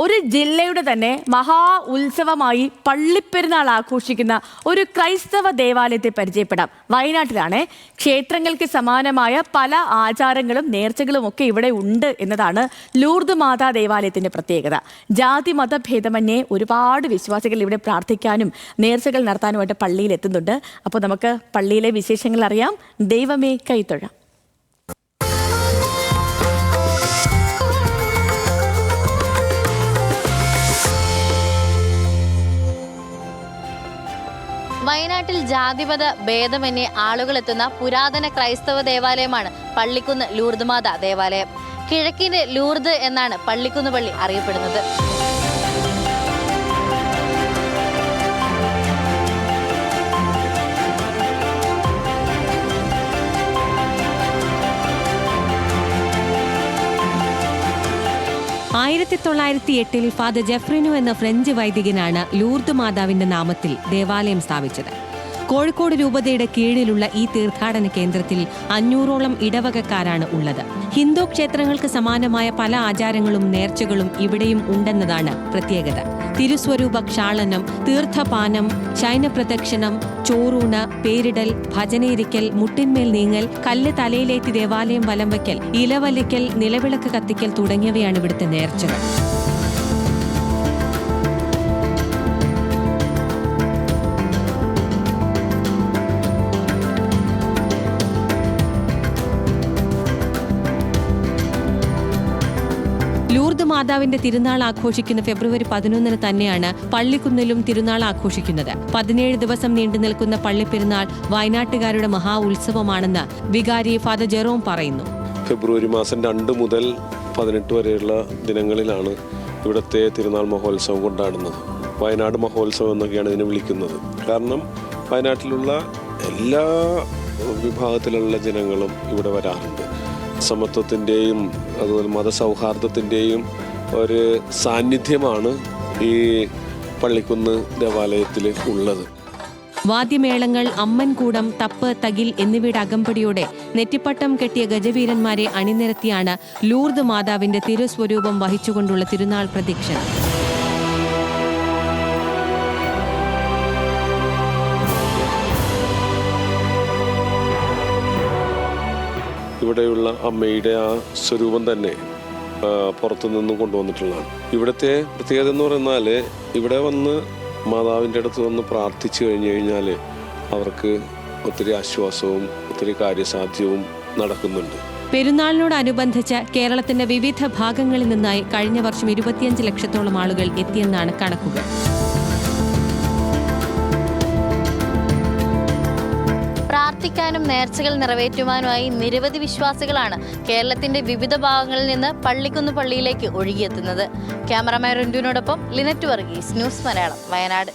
ഒരു ജില്ലയുടെ തന്നെ മഹാ ഉത്സവമായി പള്ളിപ്പെരുന്നാൾ ആഘോഷിക്കുന്ന ഒരു ക്രൈസ്തവ ദേവാലയത്തെ പരിചയപ്പെടാം. വയനാട്ടിലാണ് ക്ഷേത്രങ്ങൾക്ക് സമാനമായ പല ആചാരങ്ങളും നേർച്ചകളും ഒക്കെ ഇവിടെ ഉണ്ട് എന്നതാണ് ലൂർദ് മാതാ ദേവാലയത്തിന്റെ പ്രത്യേകത. ജാതി മതഭേദമന്യേ ഒരുപാട് വിശ്വാസികൾ ഇവിടെ പ്രാർത്ഥിക്കാനും നേർച്ചകൾ നടത്താനുമായിട്ട് പള്ളിയിൽ എത്തുന്നുണ്ട്. അപ്പോൾ നമുക്ക് പള്ളിയിലെ വിശേഷങ്ങൾ അറിയാം. ദൈവമേ കൈത്തൊഴാം വയനാട്ടിൽ ജാതിമത ഭേദമന്യേ ആളുകൾ എത്തുന്ന പുരാതന ക്രൈസ്തവ ദേവാലയമാണ് പള്ളിക്കുന്ന് ലൂർദ് മാതാ ദേവാലയം. കിഴക്കിന്റെ ലൂർദ് എന്നാണ് പള്ളിക്കുന്ന് പള്ളി അറിയപ്പെടുന്നത്. ആയിരത്തി തൊള്ളായിരത്തി എട്ടിൽ ഫാദർ ജെഫ്രിനു എന്ന ഫ്രഞ്ച് വൈദികനാണ് ലൂർദ് മാതാവിന്റെ നാമത്തിൽ ദേവാലയം സ്ഥാപിച്ചത്. കോഴിക്കോട് രൂപതയുടെ കീഴിലുള്ള ഈ തീർത്ഥാടന കേന്ദ്രത്തിൽ അഞ്ഞൂറോളം ഇടവകക്കാരാണ് ഉള്ളത്. ഹിന്ദു ക്ഷേത്രങ്ങൾക്ക് സമാനമായ പല ആചാരങ്ങളും നേർച്ചകളും ഇവിടെയും ഉണ്ടെന്നതാണ് പ്രത്യേകത. തിരുസ്വരൂപ ക്ഷാളനം തീർത്ഥപാനം ശൈനപ്രദക്ഷിണം ചോറൂണ് പേരിടൽ ഭജനയിരിക്കൽ മുട്ടിന്മേൽ നീങ്ങൽ കല്ല് തലയിലേറ്റി ദേവാലയം വലം വയ്ക്കൽ ഇലവലിക്കൽ നിലവിളക്ക് കത്തിക്കൽ തുടങ്ങിയവയാണ് ഇവിടുത്തെ നേർച്ചകൾ. ലൂർദ് മാതാവിന്റെ തിരുനാൾ ആഘോഷിക്കുന്ന ഫെബ്രുവരി പതിനൊന്നിന് തന്നെയാണ് പള്ളിക്കുന്നിലും തിരുനാൾ ആഘോഷിക്കുന്നത്. പതിനേഴ് ദിവസം നീണ്ടു നിൽക്കുന്ന പള്ളിപ്പെരുന്നാൾ വയനാട്ടുകാരുടെ മഹാ ഉത്സവമാണെന്ന് വികാരി ഫാദർ ജെറോം പറയുന്നു. ഫെബ്രുവരി മാസം രണ്ട് മുതൽ പതിനെട്ട് വരെയുള്ള ദിനങ്ങളിലാണ് ഇവിടുത്തെ തിരുനാൾ മഹോത്സവം കൊണ്ടാടുന്നത്. വയനാട് മഹോത്സവം എന്നൊക്കെയാണ് ഇതിനെ വിളിക്കുന്നത്. കാരണം വയനാട്ടിലുള്ള എല്ലാ വിഭാഗത്തിലുള്ള ജനങ്ങളും ഇവിടെ വരാറുണ്ട്. സമത്വത്തിന്റെയും അതുപോലെ മതസൗഹാർദ്ദത്തിന്റെയും ഒരു സാന്നിധ്യമാണ് ഈ പള്ളിക്കുന്ന് ദേവാലയത്തിൽ ഉള്ളത്. വാദ്യമേളങ്ങൾ അമ്മൻകൂടം തപ്പ് തകിൽ എന്നിവയുടെ അകമ്പടിയോടെ നെറ്റിപ്പട്ടം കെട്ടിയ ഗജവീരന്മാരെ അണിനിരത്തിയാണ് ലൂർദ് മാതാവിന്റെ തിരുസ്വരൂപം വഹിച്ചുകൊണ്ടുള്ള തിരുനാൾ പ്രദക്ഷിണം. ഇവിടെയുള്ള അമ്മയുടെ ആ സ്വരൂപം തന്നെ പുറത്തു പുറത്തുനിന്നും കൊണ്ടുവന്നിട്ടുള്ളതാണ്. ഇവിടുത്തെ പ്രത്യേകത എന്ന് പറഞ്ഞാൽ ഇവിടെ വന്ന് മാതാവിന്റെ അടുത്ത് വന്ന് പ്രാർത്ഥിച്ചു കഴിഞ്ഞു കഴിഞ്ഞാൽ അവർക്ക് ഒത്തിരി ആശ്വാസവും ഒത്തിരി കാര്യസാധ്യവും നടക്കുന്നുണ്ട്. പെരുന്നാളിനോടനുബന്ധിച്ച് കേരളത്തിന്റെ വിവിധ ഭാഗങ്ങളിൽ നിന്നായി കഴിഞ്ഞ വർഷം ഇരുപത്തിയഞ്ച് ലക്ഷത്തോളം ആളുകൾ എത്തിയെന്നാണ് കണക്കുകൾ. പ്രാർത്ഥിക്കാനും നേർച്ചകൾ നിറവേറ്റുവാനുമായി നിരവധി വിശ്വാസികളാണ് കേരളത്തിന്റെ വിവിധ ഭാഗങ്ങളിൽ നിന്ന് പള്ളിക്കുന്ന് പള്ളിയിലേക്ക് ഒഴുകിയെത്തുന്നത്. ക്യാമറമാൻ റിന്റുവിനോടൊപ്പം ലിനറ്റ് വർഗീസ് ന്യൂസ് മലയാളം വയനാട്.